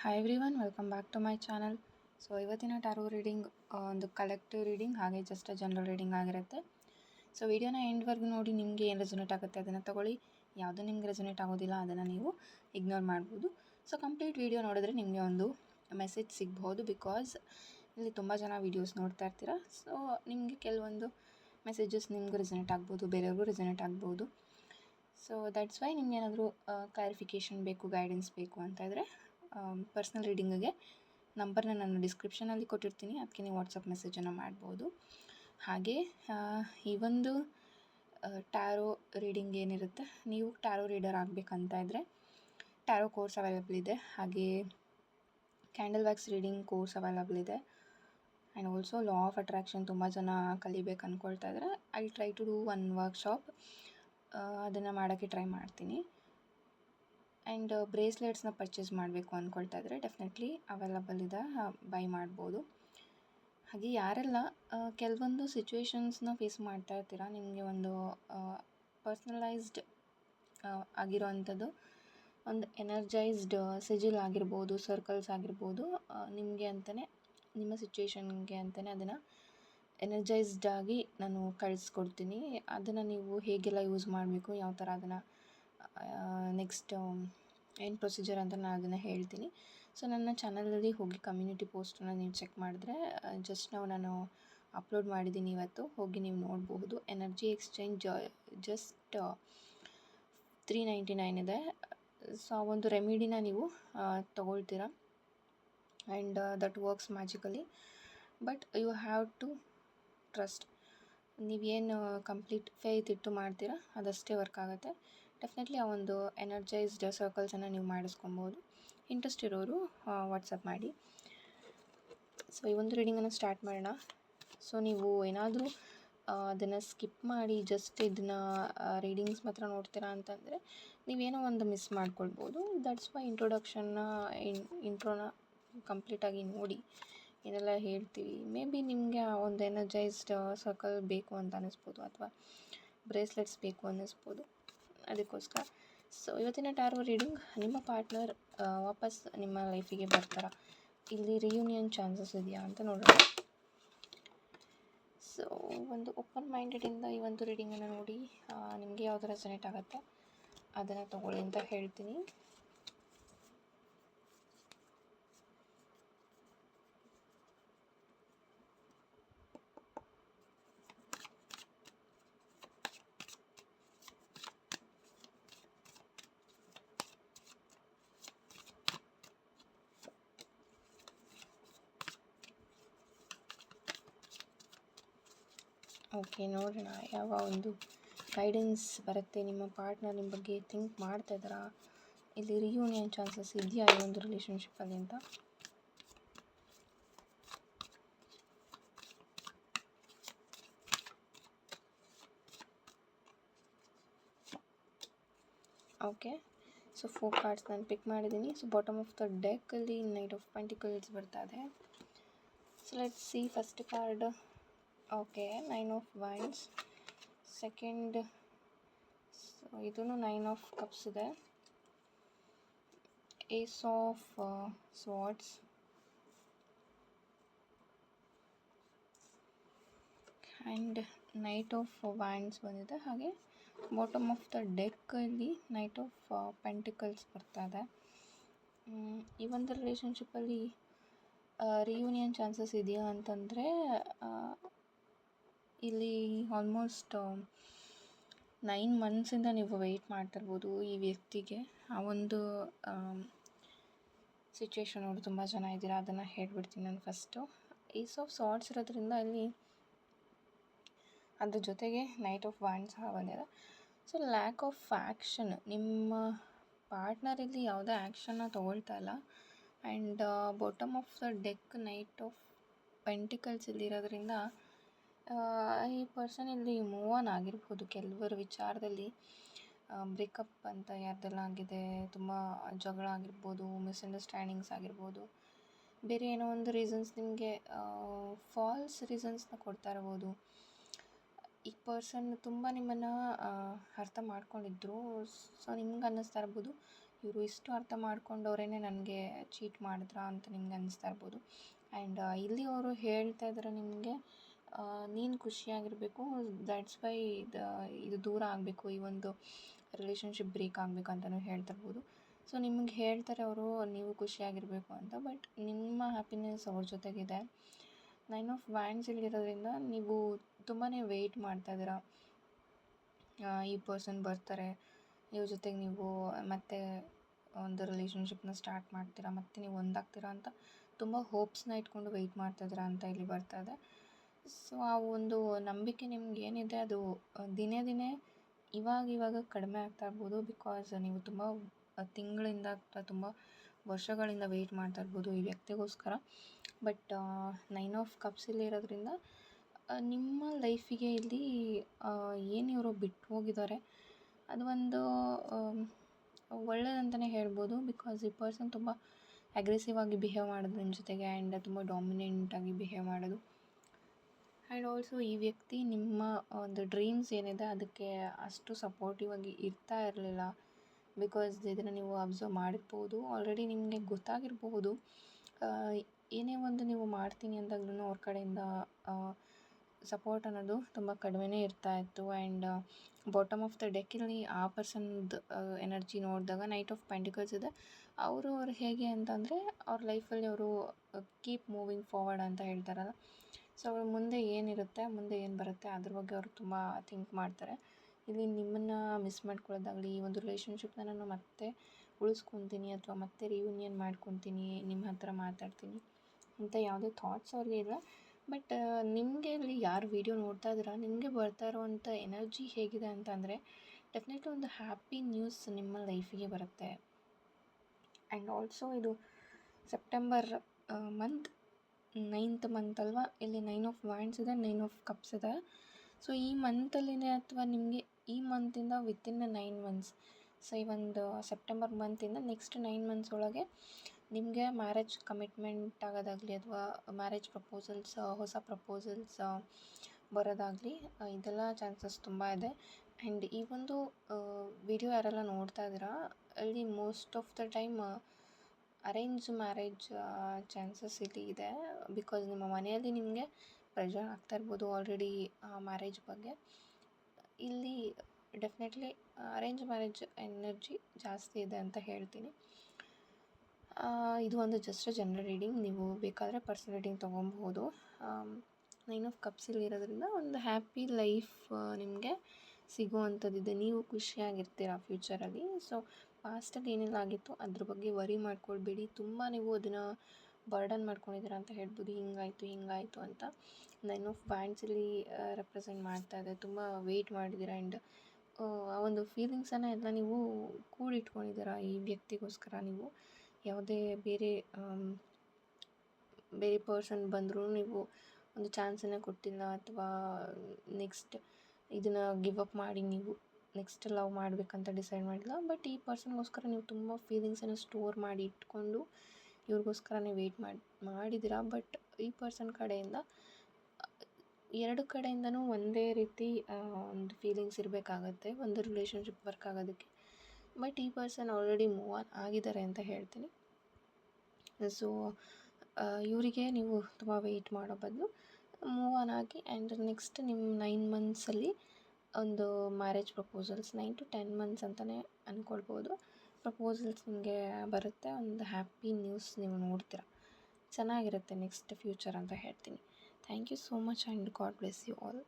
Hi everyone welcome back to my channel so ಇವತ್ತಿನ tarot reading ಒಂದು collective reading ಹಾಗೆ just general reading ಆಗಿರುತ್ತೆ. So ವಿಡಿಯೋನ ಎಂಡ್ವರೆಗೂ ನೋಡಿ ನಿಮಗೆ ಏನು ರೆಸೊನೇಟ್ ಆಗುತ್ತೆ ಅದನ್ನು ತೊಗೊಳ್ಳಿ. ಯಾವುದು ನಿಮ್ಗೆ ರೆಸೊನೇಟ್ ಆಗೋದಿಲ್ಲ ಅದನ್ನು ನೀವು ಇಗ್ನೋರ್ ಮಾಡ್ಬೋದು. ಸೊ ಕಂಪ್ಲೀಟ್ ವಿಡಿಯೋ ನೋಡಿದ್ರೆ ನಿಮಗೆ ಒಂದು ಮೆಸೇಜ್ ಸಿಗ್ಬೋದು ಬಿಕಾಸ್ ಇಲ್ಲಿ ತುಂಬ ಜನ ವೀಡಿಯೋಸ್ ನೋಡ್ತಾ ಇರ್ತೀರ. ಸೊ ನಿಮಗೆ ಕೆಲವೊಂದು ಮೆಸೇಜಸ್ ನಿಮ್ಗೆ ರೆಸೊನೇಟ್ ಆಗ್ಬೋದು, ಬೇರೆಯವ್ರಿಗೂ ರೆಸೊನೇಟ್ ಆಗ್ಬೋದು. ಸೊ ದಟ್ಸ್ ವೈ ನಿಮ್ಗೆ ಏನಾದರೂ ಕ್ಲಾರಿಫಿಕೇಷನ್ ಬೇಕು ಗೈಡೆನ್ಸ್ ಬೇಕು ಅಂತ ಇದ್ದರೆ ಪರ್ಸ್ನಲ್ ರೀಡಿಂಗಿಗೆ ನಂಬರ್ನ ನಾನು ಡಿಸ್ಕ್ರಿಪ್ಷನಲ್ಲಿ ಕೊಟ್ಟಿರ್ತೀನಿ. ಅದಕ್ಕೆ ನೀವು ವಾಟ್ಸಪ್ ಮೆಸೇಜನ್ನು ಮಾಡ್ಬೋದು. ಹಾಗೆ ಈ ಒಂದು ಟ್ಯಾರೋ ರೀಡಿಂಗ್ ಏನಿರುತ್ತೆ, ನೀವು ಟ್ಯಾರೋ ರೀಡರ್ ಆಗಬೇಕಂತ ಇದ್ದರೆ ಟ್ಯಾರೋ ಕೋರ್ಸ್ ಅವೈಲಬಲ್ ಇದೆ. ಹಾಗೆ candle wax reading course available ಇದೆ. And also law of attraction ತುಂಬ ಜನ ಕಲಿಬೇಕು ಅಂದ್ಕೊಳ್ತಾ ಇದ್ದಾರೆ I try to do one workshop ಅದನ್ನು ಮಾಡೋಕ್ಕೆ ಟ್ರೈ ಮಾಡ್ತೀನಿ. ಆ್ಯಂಡ್ ಬ್ರೇಸ್ಲೆಟ್ಸ್ನ ಪರ್ಚೇಸ್ ಮಾಡಬೇಕು ಅಂದ್ಕೊಳ್ತಾ ಇದ್ದರೆ ಡೆಫಿನೆಟ್ಲಿ ಅವೈಲಬಲ್ ಇದೆ ಬೈ ಮಾಡ್ಬೋದು. ಹಾಗೆ ಯಾರೆಲ್ಲ ಕೆಲವೊಂದು ಸಿಚುವೇಶನ್ಸ್ನ ಫೇಸ್ ಮಾಡ್ತಾ ಇರ್ತೀರ, ನಿಮಗೆ ಒಂದು ಪರ್ಸ್ನಲೈಸ್ಡ್ ಆಗಿರೋ ಅಂಥದ್ದು ಒಂದು ಎನರ್ಜೈಸ್ಡ್, ಸಿಜಿಲ್ ಆಗಿರ್ಬೋದು, ಸರ್ಕಲ್ಸ್ ಆಗಿರ್ಬೋದು ನಿಮಗೆ ಅಂತಲೇ ನಿಮ್ಮ ಸಿಚುವೇಶನ್ಗೆ ಅಂತಲೇ ಅದನ್ನು ಎನರ್ಜೈಸ್ಡ್ ಆಗಿ ನಾನು ಕಳಿಸ್ಕೊಡ್ತೀನಿ. ಅದನ್ನು ನೀವು ಹೇಗೆಲ್ಲ ಯೂಸ್ ಮಾಡಬೇಕು, ಯಾವ ಥರ ಅದನ್ನು ನೆಕ್ಸ್ಟ್ ಏನು ಪ್ರೊಸೀಜರ್ ಅಂತ ನಾನು ಅದನ್ನು ಹೇಳ್ತೀನಿ. ಸೊ ನನ್ನ ಚಾನಲಲ್ಲಿ ಹೋಗಿ ಕಮ್ಯುನಿಟಿ ಪೋಸ್ಟನ್ನು ನೀವು ಚೆಕ್ ಮಾಡಿದ್ರೆ ಜಸ್ಟ್ ನಾವು ನಾನು ಅಪ್ಲೋಡ್ ಮಾಡಿದ್ದೀನಿ ಇವತ್ತು. ಹೋಗಿ ನೀವು ನೋಡಬಹುದು. Energy exchange just three ninety nine ಇದೆ. ಸೊ ಆ ಒಂದು ರೆಮಿಡಿನ ನೀವು ತಗೊಳ್ತೀರಾ? And that works magically but you have to trust ನೀವೇನು ಕಂಪ್ಲೀಟ್ ಫೇತ್ ಇಟ್ಟು ಮಾಡ್ತೀರಾ, ಅದಷ್ಟೇ ವರ್ಕ್ ಆಗುತ್ತೆ. ಡೆಫಿನೆಟ್ಲಿ ಆ ಒಂದು ಎನರ್ಜೈಸ್ಡ್ ಸರ್ಕಲ್ಸನ್ನು ನೀವು ಮಾಡಿಸ್ಕೊಬೋದು. ಇಂಟ್ರೆಸ್ಟ್ ಇರೋರು ವಾಟ್ಸಪ್ ಮಾಡಿ. ಸೊ ಈ ಒಂದು ರೀಡಿಂಗನ್ನು ಸ್ಟಾರ್ಟ್ ಮಾಡೋಣ. ಸೊ ನೀವು ಏನಾದರೂ ಅದನ್ನು ಸ್ಕಿಪ್ ಮಾಡಿ ಜಸ್ಟ್ ಇದನ್ನು ರೀಡಿಂಗ್ಸ್ ಮಾತ್ರ ನೋಡ್ತೀರಾ ಅಂತಂದರೆ, ನೀವೇನೋ ಒಂದು ಮಿಸ್ ಮಾಡ್ಕೊಳ್ಬೋದು. ದಟ್ಸ್ ವೈ ಇಂಟ್ರೊಡಕ್ಷನ್ನ ಇನ್ ಇಂಟ್ರೋನ ಕಂಪ್ಲೀಟಾಗಿ ನೋಡಿ ಏನೆಲ್ಲ ಹೇಳ್ತೀವಿ ಮೇ ಬಿ ನಿಮಗೆ ಆ ಒಂದು ಎನರ್ಜೈಸ್ಡ್ ಸರ್ಕಲ್ ಬೇಕು ಅಂತ ಅನ್ನಿಸ್ಬೋದು ಅಥವಾ ಬ್ರೇಸ್ಲೆಟ್ಸ್ ಬೇಕು ಅನ್ನಿಸ್ಬೋದು. ಅದಕ್ಕೋಸ್ಕರ. ಸೊ ಇವತ್ತಿನ ಟ್ಯಾರೋ ರೀಡಿಂಗ್ ನಿಮ್ಮ ಪಾರ್ಟ್ನರ್ ವಾಪಸ್ ನಿಮ್ಮ ಲೈಫಿಗೆ ಬರ್ತಾರಾ? ಇಲ್ಲಿ ರಿಯೂನಿಯನ್ ಚಾನ್ಸಸ್ ಇದೆಯಾ ಅಂತ ನೋಡೋಣ. ಸೊ ಒಂದು ಓಪನ್ ಮೈಂಡೆಡಿಂದ ಈ ಒಂದು ರೀಡಿಂಗನ್ನು ನೋಡಿ ನಿಮಗೆ ಯಾವುದು ರೆಸನೇಟ್ ಆಗುತ್ತೆ? ಅದನ್ನು ತಗೊಳ್ಳಿ ಅಂತ ಹೇಳ್ತೀನಿ. ಓಕೆ, ನೋಡೋಣ. ಯಾವ ಒಂದು ಗೈಡೆನ್ಸ್ ಬರುತ್ತೆ? ನಿಮ್ಮ ಪಾರ್ಟ್ನರ್ ನಿಮ್ಮ ಬಗ್ಗೆ ಥಿಂಕ್ ಮಾಡ್ತಾ ಇದ್ದಾರಾ? ಇಲ್ಲಿ ರಿಯೂನಿಯನ್ ಚಾನ್ಸಸ್ ಇದೆಯಾ ಈ ಒಂದು ರಿಲೇಷನ್ಶಿಪ್ಪಲ್ಲಿ ಅಂತ? ಓಕೆ ಸೊ ಫೋರ್ ಕಾರ್ಡ್ಸ್ ನಾನು ಪಿಕ್ ಮಾಡಿದ್ದೀನಿ. ಸೊ ಬಾಟಮ್ ಆಫ್ ದ ಡೆಕ್ಕಲ್ಲಿ ನೈಟ್ ಆಫ್ ಪೆಂಟಿಕಲ್ಸ್ ಬರ್ತಾ ಇದೆ. So let see first card okay nine of wands second so ಇದೂ ನೈನ್ ಆಫ್ ಕಪ್ಸ್ ಇದೆ. Ace of swords and knight of wands ಬಂದಿದೆ. ಹಾಗೆ bottom of the ಡೆಕ್ಕಲ್ಲಿ knight of pentacles ಬರ್ತಾ ಇದೆ. ಈ ಒಂದು ರಿಲೇಷನ್ಶಿಪ್ಪಲ್ಲಿ ರಿಯೂನಿಯನ್ ಚಾನ್ಸಸ್ ಇದೆಯಾ ಅಂತಂದರೆ ಇಲ್ಲಿ ಆಲ್ಮೋಸ್ಟ್ ನೈನ್ ಮಂತ್ಸಿಂದ ನೀವು ವೆಯ್ಟ್ ಮಾಡ್ತಿರ್ಬೋದು ಈ ವ್ಯಕ್ತಿಗೆ. ಆ ಒಂದು ಸಿಚುವೇಶನ್ ಅವರು ತುಂಬ ಜನ ಇದ್ದೀರಾ, ಅದನ್ನು ಹೇಳ್ಬಿಡ್ತೀನಿ ನಾನು ಫಸ್ಟು ಈಸ್ ಆಫ್ ಸಾಟ್ಸ್ ಇರೋದ್ರಿಂದ ಅಲ್ಲಿ ಅದ್ರ ಜೊತೆಗೆ ನೈಟ್ ಆಫ್ ವಾಂಡ್ ಸಹ ಬಂದಿದೆ. ಸೊ ಲ್ಯಾಕ್ ಆಫ್ ಆ್ಯಕ್ಷನ್ ನಿಮ್ಮ ಪಾರ್ಟ್ನರ್ ಇಲ್ಲಿ ಯಾವುದೇ ಆ್ಯಕ್ಷನ್ನ ತೊಗೊಳ್ತಾ ಇಲ್ಲ. And bottom of the deck knight of pentacles ಇಲ್ಲಿರೋದ್ರಿಂದ ಈ ಪರ್ಸನ್ ಇಲ್ಲಿ ಮೂವ್ ಆನ್ ಆಗಿರ್ಬೋದು. ಕೆಲವರ ವಿಚಾರದಲ್ಲಿ ಬ್ರೇಕಪ್ ಅಂತ ಯಾರ್ದೆಲ್ಲ ಆಗಿದೆ, ತುಂಬ ಜಗಳ ಆಗಿರ್ಬೋದು ಮಿಸ್ಅಂಡರ್ಸ್ಟ್ಯಾಂಡಿಂಗ್ಸ್ ಆಗಿರ್ಬೋದು. ಬೇರೆ ಏನೋ ಒಂದು ರೀಸನ್ಸ್ ನಿಮಗೆ ಫಾಲ್ಸ್ ರೀಸನ್ಸ್ನ ಕೊಡ್ತಾ ಇರ್ಬೋದು. ಈ ಪರ್ಸನ್ ತುಂಬ ನಿಮ್ಮನ್ನು ಅರ್ಥ ಮಾಡ್ಕೊಂಡಿದ್ರು. ಸೊ ನಿಮ್ಗೆ ಅನ್ನಿಸ್ತಾ ಇರ್ಬೋದು, ಇವರು ಇಷ್ಟು ಅರ್ಥ ಮಾಡ್ಕೊಂಡವ್ರೇ ನನಗೆ ಚೀಟ್ ಮಾಡಿದ್ರಾ? ಅಂತ ನಿಮ್ಗೆ ಅನ್ನಿಸ್ತಾ ಇರ್ಬೋದು. ಆ್ಯಂಡ್ ಇಲ್ಲಿ ಅವರು ಹೇಳ್ತಾ ಇದ್ದಾರೆ ನಿಮಗೆ ನೀನು ಖುಷಿಯಾಗಿರಬೇಕು ದ್ಯಾಟ್ಸ್ ವೈ ಇದು ಇದು ದೂರ ಆಗಬೇಕು, ಈ ಒಂದು ರಿಲೇಷನ್ಶಿಪ್ ಬ್ರೇಕ್ ಆಗಬೇಕು ಅಂತಲೂ ಹೇಳ್ತಿರ್ಬೋದು. ಸೊ ನಿಮಗೆ ಹೇಳ್ತಾರೆ ಅವರು, ನೀವು ಖುಷಿಯಾಗಿರಬೇಕು ಅಂತ ಬಟ್ ನಿಮ್ಮ ಹ್ಯಾಪಿನೆಸ್ ಅವ್ರ ಜೊತೆಗಿದೆ. ನೈನ್ ಆಫ್ ವ್ಯಾಂಡ್ಸ್ ಇಲ್ಲಿರೋದ್ರಿಂದ ನೀವು ತುಂಬಾ ವೆಯ್ಟ್ ಮಾಡ್ತಾ ಇದ್ದೀರಾ. ಈ ಪರ್ಸನ್ ಬರ್ತಾರೆ, ಇವ್ರ ಜೊತೆಗೆ ನೀವು, ಮತ್ತೆ ಒಂದು ರಿಲೇಷನ್ಶಿಪ್ನ ಸ್ಟಾರ್ಟ್ ಮಾಡ್ತೀರಾ, ಮತ್ತು ನೀವು ಒಂದಾಗ್ತೀರಾ ಅಂತ ತುಂಬ ಹೋಪ್ಸ್ನ ಇಟ್ಕೊಂಡು ವೆಯ್ಟ್ ಮಾಡ್ತಾಯಿದ್ದೀರಾ ಅಂತ ಇಲ್ಲಿ ಬರ್ತಾ ಇದೆ. ಸೊ, ಆ ಒಂದು ನಂಬಿಕೆ ನಿಮ್ಗೆ ಏನಿದೆ, ಅದು ದಿನೇ ದಿನೇ ಇವಾಗ ಇವಾಗ ಕಡಿಮೆ ಆಗ್ತಾ ಇರ್ಬೋದು. ಬಿಕಾಸ್ ನೀವು ತುಂಬ ತಿಂಗಳಿಂದ ಅಥವಾ ತುಂಬ ವರ್ಷಗಳಿಂದ ವೆಯ್ಟ್ ಮಾಡ್ತಾ ಇರ್ಬೋದು ಈ ವ್ಯಕ್ತಿಗೋಸ್ಕರ. ಬಟ್ ನೈನ್ ಆಫ್ ಕಪ್ಸ್ ಇಲ್ಲಿ ಇರೋದ್ರಿಂದ ನಿಮ್ಮ ಲೈಫಿಗೆ ಇಲ್ಲಿ ಏನು ಇವರು ಬಿಟ್ಟು ಹೋಗಿದ್ದಾರೆ, ಅದು ಒಂದು ಒಳ್ಳೆಯದಂತಲೇ ಹೇಳ್ಬೋದು. ಬಿಕಾಸ್ ಈ ಪರ್ಸನ್ ತುಂಬ ಅಗ್ರೆಸಿವ್ ಆಗಿ ಬಿಹೇವ್ ಮಾಡೋದು ನಿಮ್ಮ ಜೊತೆಗೆ ಆ್ಯಂಡ್ ತುಂಬ ಡಾಮಿನೆಂಟಾಗಿ ಬಿಹೇವ್ ಮಾಡೋದು. ಆ್ಯಂಡ್ ಆಲ್ಸೋ ಈ ವ್ಯಕ್ತಿ ನಿಮ್ಮ ಒಂದು ಡ್ರೀಮ್ಸ್ ಏನಿದೆ ಅದಕ್ಕೆ ಅಷ್ಟು ಸಪೋರ್ಟಿವ್ ಆಗಿ ಇರ್ತಾ ಇರಲಿಲ್ಲ. ಬಿಕಾಸ್ ಇದನ್ನು ನೀವು ಅಬ್ಸರ್ವ್ ಮಾಡಿರ್ಬೋದು. ಆಲ್ರೆಡಿ ನಿಮಗೆ ಗೊತ್ತಾಗಿರಬಹುದು ಏನೇ ಒಂದು ನೀವು ಮಾಡ್ತೀನಿ ಅಂದಾಗ್ಲೂ ಅವ್ರ ಕಡೆಯಿಂದ ಸಪೋರ್ಟ್ ಅನ್ನೋದು ತುಂಬ ಕಡಿಮೆನೇ ಇರ್ತಾ ಇತ್ತು. ಆ್ಯಂಡ್ ಬಾಟಮ್ ಆಫ್ ದ ಡೆಕ್ಕಲ್ಲಿ ಆ ಪರ್ಸನ್ದು ಎನರ್ಜಿ ನೋಡಿದಾಗ ನೈಟ್ ಆಫ್ ಪೆಂಟಿಕಲ್ಸ್ ಇದೆ. ಅವರು ಅವ್ರು ಹೇಗೆ ಅಂತಂದರೆ ಅವ್ರ ಲೈಫಲ್ಲಿ ಅವರು ಕೀಪ್ ಮೂವಿಂಗ್ ಫಾರ್ವರ್ಡ್ ಅಂತ ಹೇಳ್ತಾರಲ್ಲ. ಸೊ ಅವ್ರ ಮುಂದೆ ಏನಿರುತ್ತೆ, ಮುಂದೆ ಏನು ಬರುತ್ತೆ ಅದ್ರ ಬಗ್ಗೆ ಅವರು ತುಂಬ ಥಿಂಕ್ ಮಾಡ್ತಾರೆ. ಇಲ್ಲಿ ನಿಮ್ಮನ್ನು ಮಿಸ್ ಮಾಡ್ಕೊಳ್ಳೋದಾಗಲಿ, ಈ ಒಂದು ರಿಲೇಷನ್ಶಿಪ್ನ ನಾನು ಮತ್ತೆ ಉಳಿಸ್ಕೊತೀನಿ ಅಥವಾ ಮತ್ತೆ ರಿಯೂನಿಯನ್ ಮಾಡ್ಕೊತೀನಿ, ನಿಮ್ಮ ಹತ್ರ ಮಾತಾಡ್ತೀನಿ ಅಂತ ಯಾವುದೇ ಥಾಟ್ಸ್ ಅವ್ರಿಗೆ ಇಲ್ಲ. ಬಟ್ ನಿಮಗೆ ಇಲ್ಲಿ ಯಾರು ವೀಡಿಯೋ ನೋಡ್ತಾ ಇದ್ದೀರಾ, ನಿಮಗೆ ಬರ್ತಾ ಇರುವಂಥ ಎನರ್ಜಿ ಹೇಗಿದೆ ಅಂತಂದರೆ ಡೆಫಿನೆಟ್ಲಿ ಒಂದು ಹ್ಯಾಪಿ ನ್ಯೂಸ್ ನಿಮ್ಮ ಲೈಫಿಗೆ ಬರುತ್ತೆ. ಆ್ಯಂಡ್ ಆಲ್ಸೋ ಇದು ಸೆಪ್ಟೆಂಬರ್ ಮಂತ್ ನೈನ್ತ್ ಮಂತ್ ಅಲ್ವಾ? ಇಲ್ಲಿ ನೈನ್ ಆಫ್ ವ್ಯಾಂಡ್ಸ್ ಇದೆ ನೈನ್ ಆಫ್ ಕಪ್ಸ್ ಇದೆ. ಸೊ ಈ ಮಂತಲ್ಲಿನೇ ಅಥವಾ ನಿಮಗೆ ಈ ಮಂತಿಂದ ವಿತಿನ್ ನೈನ್ ಮಂತ್ಸ್ ಸೊ ಈ ಒಂದು ಸೆಪ್ಟೆಂಬರ್ ಮಂತಿಂದ ನೆಕ್ಸ್ಟ್ ನೈನ್ ಮಂತ್ಸ್ ಒಳಗೆ ನಿಮಗೆ ಮ್ಯಾರೇಜ್ ಕಮಿಟ್ಮೆಂಟ್ ಆಗೋದಾಗಲಿ ಅಥವಾ ಮ್ಯಾರೇಜ್ ಪ್ರಪೋಸಲ್ಸ್ ಹೊಸ ಪ್ರಪೋಸಲ್ಸ್ ಬರೋದಾಗಲಿ, ಇದೆಲ್ಲ ಚಾನ್ಸಸ್ ತುಂಬ ಇದೆ. ಆ್ಯಂಡ್ ಈ ಒಂದು ವಿಡಿಯೋ ಯಾರೆಲ್ಲ ನೋಡ್ತಾ ಇದ್ದೀರಾ, ಅಲ್ಲಿ most of the time arrange marriage chances ಇಲ್ಲಿ ಇದೆ. ಬಿಕಾಸ್ ನಿಮ್ಮ ಮನೆಯಲ್ಲಿ ನಿಮಗೆ ಪ್ರೆಷರ್ ಆಗ್ತಾ ಇರ್ಬೋದು ಆಲ್ರೆಡಿ ಮ್ಯಾರೇಜ್ ಬಗ್ಗೆ. ಇಲ್ಲಿ ಡೆಫಿನೆಟ್ಲಿ ಅರೇಂಜ್ ಮ್ಯಾರೇಜ್ ಎನರ್ಜಿ ಜಾಸ್ತಿ ಇದೆ ಅಂತ ಹೇಳ್ತೀನಿ. ಇದು ಒಂದು ಜಸ್ಟ್ ಜನರಲ್ ರೀಡಿಂಗ್ ನೀವು ಬೇಕಾದರೆ ಪರ್ಸನಲ್ ರೀಡಿಂಗ್ ತೊಗೊಬಹುದು ನೈನ್ ಆಫ್ ಕಪ್ಸ್ ಇರೋದ್ರಿಂದ ಒಂದು ಹ್ಯಾಪಿ ಲೈಫ್ ನಿಮಗೆ ಸಿಗುವಂಥದ್ದಿದೆ. ನೀವು ಖುಷಿಯಾಗಿರ್ತೀರ ಫ್ಯೂಚರಲ್ಲಿ ಸೊ ಪಾಸ್ಟಲ್ಲಿ ಏನೆಲ್ಲ ಆಗಿತ್ತು ಅದ್ರ ಬಗ್ಗೆ ವರಿ ಮಾಡ್ಕೊಳ್ಬೇಡಿ. ತುಂಬ ನೀವು ಅದನ್ನು ಬರ್ಡನ್ ಮಾಡ್ಕೊಂಡಿದ್ದೀರ ಅಂತ ಹೇಳ್ಬೋದು. ಹಿಂಗಾಯಿತು ಹಿಂಗಾಯಿತು ಅಂತ. ನೈನ್ ಆಫ್ ಬ್ಯಾಂಡ್ಸಲ್ಲಿ ರೆಪ್ರೆಸೆಂಟ್ ಮಾಡ್ತಾ ಇದೆ ತುಂಬ ವೆಯ್ಟ್ ಮಾಡಿದ್ದೀರ ಆ್ಯಂಡ್ ಆ ಒಂದು ಫೀಲಿಂಗ್ಸನ್ನು ಎಲ್ಲ ನೀವು ಕೂಡಿಟ್ಕೊಂಡಿದ್ದೀರ ಈ ವ್ಯಕ್ತಿಗೋಸ್ಕರ ನೀವು? ಯಾವುದೇ ಬೇರೆ ಬೇರೆ ಪರ್ಸನ್ ಬಂದರೂ ನೀವು ಒಂದು ಚಾನ್ಸನ್ನು ಕೊಟ್ಟಿಲ್ಲ ಅಥವಾ ನೆಕ್ಸ್ಟ್ ಇದನ್ನು ಗಿವ್ ಅಪ್ ಮಾಡಿ ನೀವು? ನೆಕ್ಸ್ಟ್ ಲವ್ ಮಾಡಬೇಕಂತ ಡಿಸೈಡ್ ಮಾಡಿಲ್ಲ. ಬಟ್ ಈ ಪರ್ಸನ್ಗೋಸ್ಕರ ನೀವು ತುಂಬ ಫೀಲಿಂಗ್ಸನ್ನು ಸ್ಟೋರ್ ಮಾಡಿ ಇಟ್ಕೊಂಡು ಇವ್ರಿಗೋಸ್ಕರನೇ ವೆಯ್ಟ್ ಮಾಡಿ, ಮಾಡಿದ್ದೀರಾ. ಬಟ್ ಈ ಪರ್ಸನ್ ಕಡೆಯಿಂದ, ಎರಡು ಕಡೆಯಿಂದನೂ ಒಂದೇ ರೀತಿ ಒಂದು ಫೀಲಿಂಗ್ಸ್ ಇರಬೇಕಾಗತ್ತೆ, ಒಂದು ರಿಲೇಷನ್ಶಿಪ್ ವರ್ಕ್ ಆಗೋದಕ್ಕೆ. ಬಟ್ ಈ ಪರ್ಸನ್ ಆಲ್ರೆಡಿ ಮೂವ್ ಆನ್ ಆಗಿದ್ದಾರೆ ಅಂತ ಹೇಳ್ತೀನಿ. ಸೊ ಇವರಿಗೆ ನೀವು ತುಂಬ ವೆಯ್ಟ್ ಮಾಡೋ ಬದಲು ಮೂವ್ ಆನ್ ಆಗಿ, ಆ್ಯಂಡ್ ನೆಕ್ಸ್ಟ್ ನಿಮ್ಮ ನೈನ್ ಮಂತ್ಸಲ್ಲಿ ಒಂದು marriage proposals nine to ten months ಅಂತಲೇ ಅಂದ್ಕೊಳ್ಬೋದು ಪ್ರಪೋಸಲ್ಸ್ ನಿಮಗೆ ಬರುತ್ತೆ, ಒಂದು ಹ್ಯಾಪಿ ನ್ಯೂಸ್ ನೀವು ನೋಡ್ತೀರ. ಚೆನ್ನಾಗಿರುತ್ತೆ ನೆಕ್ಸ್ಟ್ ಫ್ಯೂಚರ್ ಅಂತ ಹೇಳ್ತೀನಿ. Thank you so much and God bless you all